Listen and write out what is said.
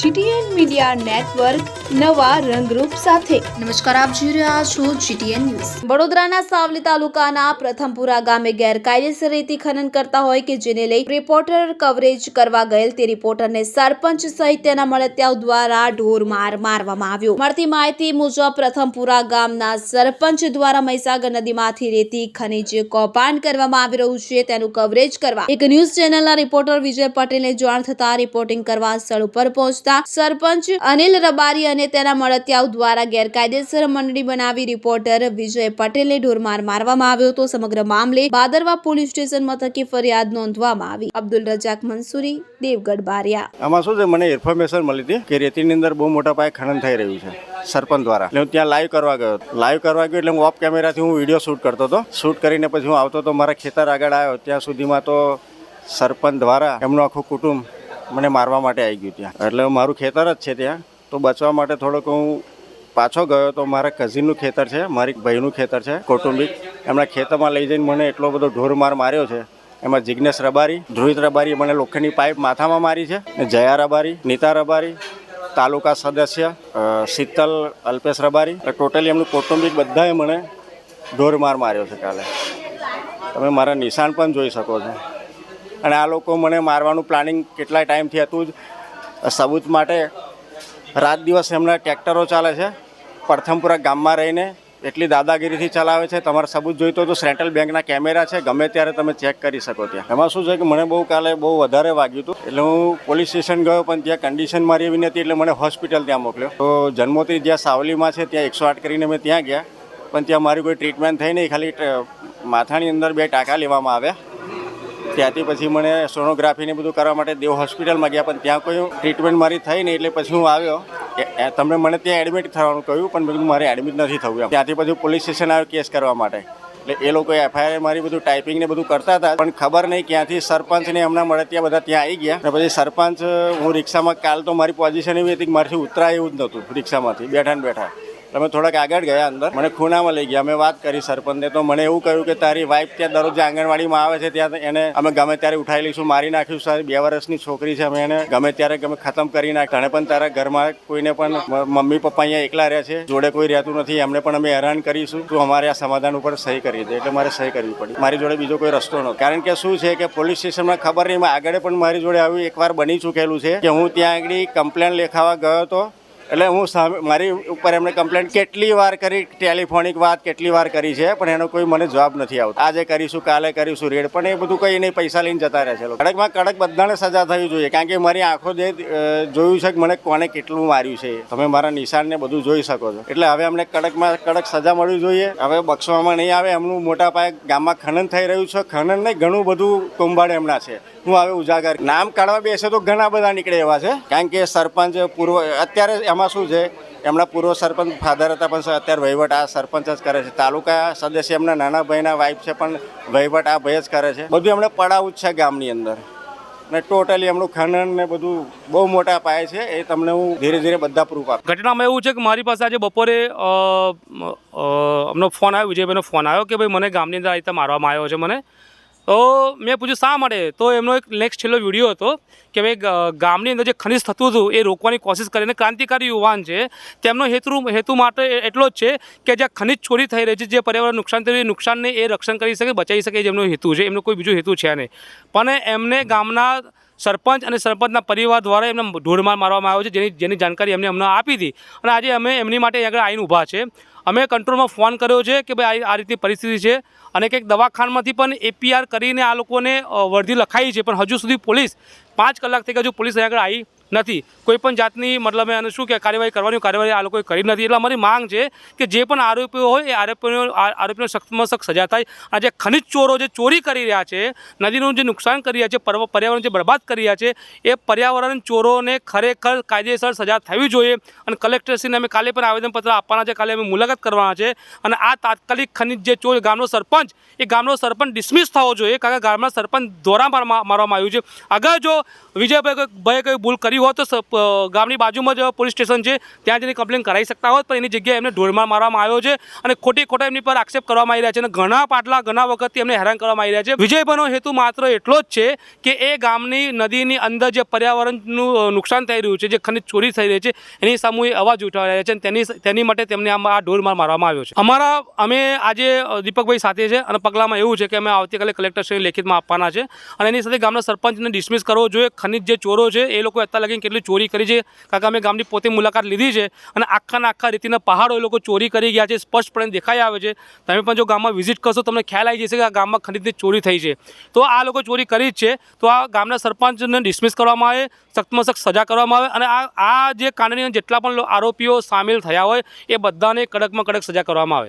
GTN media network નવા રંગરૂપ સાથે. નમસ્કાર, આપ જોઈ રહ્યા છો જીટીએન ન્યૂઝ. વડોદરાના સાવલી તાલુકાના પ્રથમપુરા ગામે ગેરકાયદેસર રેતી ખનન કરતા હોય કે જેને લઈ રિપોર્ટર કવરેજ કરવા ગયેલ તે રિપોર્ટરને સરપંચ સહિત તેના મળતિયાઓ દ્વારા ઢોર માર મારવામાં આવ્યો. મળતી માહિતી મુજબ પ્રથમપુરા ગામના સરપંચ દ્વારા મહીસાગર નદીમાંથી રેતી ખનીજ કૌભાંડ કરવામાં આવી રહ્યું છે. તેનું કવરેજ કરવા એક ન્યૂઝ ચેનલના રિપોર્ટર વિજય પટેલને જાણ થતા રિપોર્ટિંગ કરવા સ્થળ ઉપર પહોંચતા સરપંચ અનિલ રબારી અને તેના મળતિયાઓ દ્વારા ગેરકાયદેસર મંડળી બનાવી રિપોર્ટર વિજય પટેલને ઢોરમાર મારવામાં આવ્યો હતો. સમગ્ર મામલે બાદરવા પોલીસ સ્ટેશન મથકે ફરિયાદ નોંધવામાં આવી. અબ્દુલ રજાક મંસૂરી, દેવગઢ બારિયા. આમાં શું છે? મને ઇન્ફોર્મેશન મળી હતી કે રેતીની અંદર બહુ મોટા પાયે ખનન થઈ રહ્યું છે સરપંચ દ્વારા. એટલે હું ત્યાં લાઈવ કરવા ગયો. લાઈવ કરવા ગયો એટલે હું ઓફ કેમેરાથી હું વીડિયો શૂટ કરતો હતો. શૂટ કરીને પછી હું આવતો તો મારા ખેતર આગળ આવ્યો. ત્યાં સુધીમાં તો સરપંચ દ્વારા એમનું આખું કુટુંબ મને મારવા માટે આવી ગયું ત્યાં. એટલે મારું ખેતર જ છે ત્યાં. તો બચવા માટે થોડોક હું પાછો ગયો તો મારા કઝિનનું ખેતર છે, મારી ભાઈનું ખેતર છે, કૌટુંબિક. એમના ખેતરમાં લઈ જઈને મને એટલો બધો ઢોર માર માર્યો છે. એમાં જિજ્ઞેશ રબારી, ધ્રુવિત રબારી મને લોખંડની પાઇપ માથામાં મારી છે જયા રબારી, નીતા રબારી, તાલુકા સદસ્ય શીતલ અલ્પેશ રબારી. ટોટલી એમનું કૌટુંબિક બધાએ મને ઢોર માર માર્યો છે કાલે. તમે મારા નિશાન પણ જોઈ શકો છો. અને આ લોકો મને મારવાનું પ્લાનિંગ કેટલા ટાઈમથી હતું જ. સબૂત માટે રાત દિવસ એમના ટ્રેક્ટરો ચાલે છે. પ્રથમપુરા ગામમાં રહીને એટલી દાદાગીરીથી ચલાવે છે. તમારે સબૂત જોઈતો તો સેન્ટ્રલ બેંકના કેમેરા છે. ગમે ત્યારે તમે ચેક કરી શકો ત્યાં. એમાં શું છે કે મને બહુ કાલે બહુ વધારે વાગ્યું હતું. એટલે હું પોલીસ સ્ટેશન ગયો પણ ત્યાં કન્ડિશન મારી એવી નથી એટલે મને હોસ્પિટલ ત્યાં મોકલ્યો. તો જન્મોત્રી જ્યાં સાવલીમાં છે ત્યાં એકસો આઠ કરીને મેં ત્યાં ગયા. પણ ત્યાં મારી કોઈ ટ્રીટમેન્ટ થઈ નહીં. ખાલી માથાની અંદર બે ટાંકા લેવામાં આવ્યા. ત્યાંથી પછી મને સોનોગ્રાફીને બધું કરવા માટે દેવ હોસ્પિટલમાં ગયા, પણ ત્યાં કોઈ ટ્રીટમેન્ટ મારી થઈ નહીં, એટલે પછી હું આવ્યો. તમને મને ત્યાં એડમિટ થવાનું કહ્યું, પણ બધું મારે એડમિટ નથી થવું એમ. ત્યાંથી પછી પોલીસ સ્ટેશન આવ્યો કેસ કરવા માટે. એટલે એ લોકો એફઆઈઆર મારી બધું ટાઈપિંગ ને બધું કરતા હતા, પણ ખબર નહીં ક્યાંથી સરપંચ ને એમના મળે ત્યાં બધા ત્યાં આવી ગયા. અને પછી સરપંચ, હું રિક્ષામાં કાલ તો મારી પોઝિશન એવી હતી કે મારથી ઉતરાય એવું જ નહોતું રિક્ષામાંથી, બેઠા ને બેઠા. તમે થોડાક આગળ ગયા અંદર. મને ખૂણામાં લઈ ગયા. અમે વાત કરી સરપંચને. તો મને એવું કહ્યું કે તારી વાઈફ ત્યાં દરરોજ આંગણવાડીમાં આવે છે. ત્યાં એને અમે ગમે ત્યારે ઉઠાઈ લઈશું. મારી નાખ્યું સારી બે વર્ષની છોકરી છે. અમે એને ગમે ત્યારે ગમે ખતમ કરી નાખ તને પણ તારા ઘરમાં કોઈને પણ મમ્મી, પપ્પા અહીંયા એકલા રહે છે. જોડે કોઈ રહેતું નથી. એમને પણ અમે હેરાન કરીશું. તો અમારે આ સમાધાન ઉપર સહી કરી દે. એટલે મારે સહી કરવી પડી. મારી જોડે બીજો કોઈ રસ્તો નહોતો. કારણ કે શું છે કે પોલીસ સ્ટેશનમાં ખબર નહીં. આગળ પણ મારી જોડે આવી એકવાર બની ચૂકેલું છે કે હું ત્યાં આગળ કમ્પ્લેન લેખાવા ગયો હતો. એટલે હું સામે મારી ઉપર એમણે કમ્પ્લેન કેટલી વાર કરી ટેલિફોનિક વાત કેટલી વાર કરી છે, પણ એનો કોઈ મને જવાબ નથી આવતો. આજે કરીશું, કાલે કરીશું, રેડ, પણ એ બધું કંઈ નહીં, પૈસા લઈને જતા રહે છે. કડકમાં કડક બધાને સજા થવી જોઈએ, કારણ કે મારી આંખો જે જોયું છે કે મને કોને કેટલું માર્યું છે, તમે મારા નિશાનને બધું જોઈ શકો છો. એટલે હવે અમને કડકમાં કડક સજા મળવી જોઈએ. હવે બક્ષવામાં નહીં આવે, એમનું મોટા પાયે ગામમાં ખનન થઈ રહ્યું છે. ખનન નહીં, ઘણું બધું કુંભાડ એમના છે. હું હવે ઉજાગર. નામ કાઢવા બેસે તો ઘણા બધા નીકળે એવા છે. કારણ કે સરપંચ, પૂર્વ, અત્યારે એમાં શું છે? એમના પૂર્વ સરપંચ ફાધર હતા, પણ અત્યારે વહીવટ આ સરપંચ જ કરે છે. તાલુકા સદસ્ય એમના નાના ભાઈના વાઈફ છે, પણ વહીવટ આ ભાઈ જ કરે છે. બધું એમણે પડાવું જ છે ગામની અંદર. ને ટોટલી એમનું ખનન ને બધું બહુ મોટા પાયે છે, એ તમને હું ધીરે ધીરે બધા પ્રૂફ આપ ઘટનામાં એવું છે કે મારી પાસે આજે બપોરે અમનો ફોન આવ્યો, વિજયભાઈનો ફોન આવ્યો કે, ભાઈ, મને ગામની અંદર આ રીતે મારવામાં આવ્યો છે, મને તો મેં પૂછ્યું, શા માટે? તો એમનો એક નેક્સ્ટ છેલ્લો વીડિયો હતો કે ભાઈ ગામની અંદર જે ખનિજ થતું હતું, એ રોકવાની કોશિશ કરીને ક્રાંતિકારી યુવાન છે, તેમનો હેતુ હેતુ માટે એટલો જ છે કે જ્યાં ખનિજ ચોરી થઈ રહી છે, જે પર્યાવરણ નુકસાન થયું નુકસાનને એ રક્ષણ કરી શકે, બચાવી શકે એ જ હેતુ છે, એમનો કોઈ બીજો હેતુ છે નહીં. પણ એમને ગામના સરપંચ અને સરપંચના પરિવાર દ્વારા એમને ઢોરમાર મારવામાં આવ્યો છે. જેની જેની જાણકારી એમને અમને આપી હતી. અને આજે અમે એમની માટે આગળ આવીને ઊભા છે. અમે કંટ્રોલમાં ફોન કર્યો છે કે ભાઈ, આ રીતની પરિસ્થિતિ છે. અને કંઈક દવાખાનામાંથી પણ એપીઆર કરીને આ લોકોને વર્ધી લખાઈ છે. પણ હજુ સુધી પોલીસ પાંચ કલાક થઈ ગયા હજુ પોલીસ આગળ આવી નથી. કોઈ પણ જાતની મતલબ એને શું કે કાર્યવાહી કરવાની, કાર્યવાહી આ લોકોએ કરી નથી. એટલે અમારી માંગ છે કે જે પણ આરોપીઓ હોય એ આરોપીઓ આ- આરોપીઓ સખ્તમાં સખ્ત સજા થાય. અને જે ખનિજ ચોરો જે ચોરી કરી રહ્યા છે, નદીનું જે નુકસાન કરી રહ્યા છે પર્યાવરણ જે બરબાદ કરી રહ્યા છે, એ પર્યાવરણ ચોરોને ખરેખર કાયદેસર સજા થવી જોઈએ. અને કલેક્ટરશ્રીને અમે કાલે પણ આવેદનપત્ર આપવાના છે. કાલે અમે મુલાકાત કરવાના છે. અને આ તાત્કાલિક ખનિજ જે ચોર, ગામનો સરપંચ, એ ગામનો સરપંચ ડિસમિસ થવો જોઈએ. કારણ કે ગામના સરપંચ દોરા મારવા- મારવામાં આવ્યું છે. અગર જો વિજયભાઈ ભાઈએ કોઈ ભૂલ કરી ચોરી હોત તો ગામની બાજુમાં જ પોલીસ સ્ટેશન છે. ત્યાં જઈને કમ્પ્લેન કરાવી શકતા હોત પણ એની જગ્યાએ એમને ઢોરમાર મારવામાં આવ્યો છે અને ખોટી ખોટા એમની પર આક્ષેપ કરવામાં આવી રહ્યા છે અને ઘણા પાટલા, ઘણા વખતથી એમને હેરાન કરવામાં આવી રહ્યા છે. વિજયભાઈનો હેતુ માત્ર એટલો જ છે કે એ ગામની નદીની અંદર જે પર્યાવરણનું નુકસાન થઈ રહ્યું છે, જે ખનિજ ચોરી થઈ રહી છે, એની સામે અવાજ ઉઠાવી રહ્યા છે અને તેની તેની માટે તેમને આમાં આ ઢોરમાર મારવામાં આવ્યો છે. અમારા, અમે આજે દીપકભાઈ સાથે છે અને પગલામાં એવું છે કે અમે આવતીકાલે કલેક્ટરશ્રીને લેખિતમાં આપવાના છે અને એની સાથે ગામના સરપંચને ડિસમિસ કરવો જોઈએ. ખનિજ જે ચોરો છે, એ લોકો અત્યાર લગીને કેટલી ચોરી કરી છે. કારણ કે અમે ગામની પોતે મુલાકાત લીધી છે અને આખાના આખા રીતિના પહાડો એ લોકો ચોરી કરી ગયા છે, સ્પષ્ટપણે દેખાઈ આવે છે. તમે પણ જો ગામમાં વિઝિટ કરશો, તમને ખ્યાલ આવી જશે કે આ ગામમાં ખરીદી ચોરી થઈ છે. તો આ લોકો ચોરી કરી જ છે. તો આ ગામના સરપંચને ડિસમિસ કરવામાં આવે સખ્તમાં સખ્ત સજા કરવામાં આવે અને આ આ જે કાંડની જેટલા પણ આરોપીઓ સામેલ થયા હોય, એ બધાને કડકમાં કડક સજા કરવામાં આવે.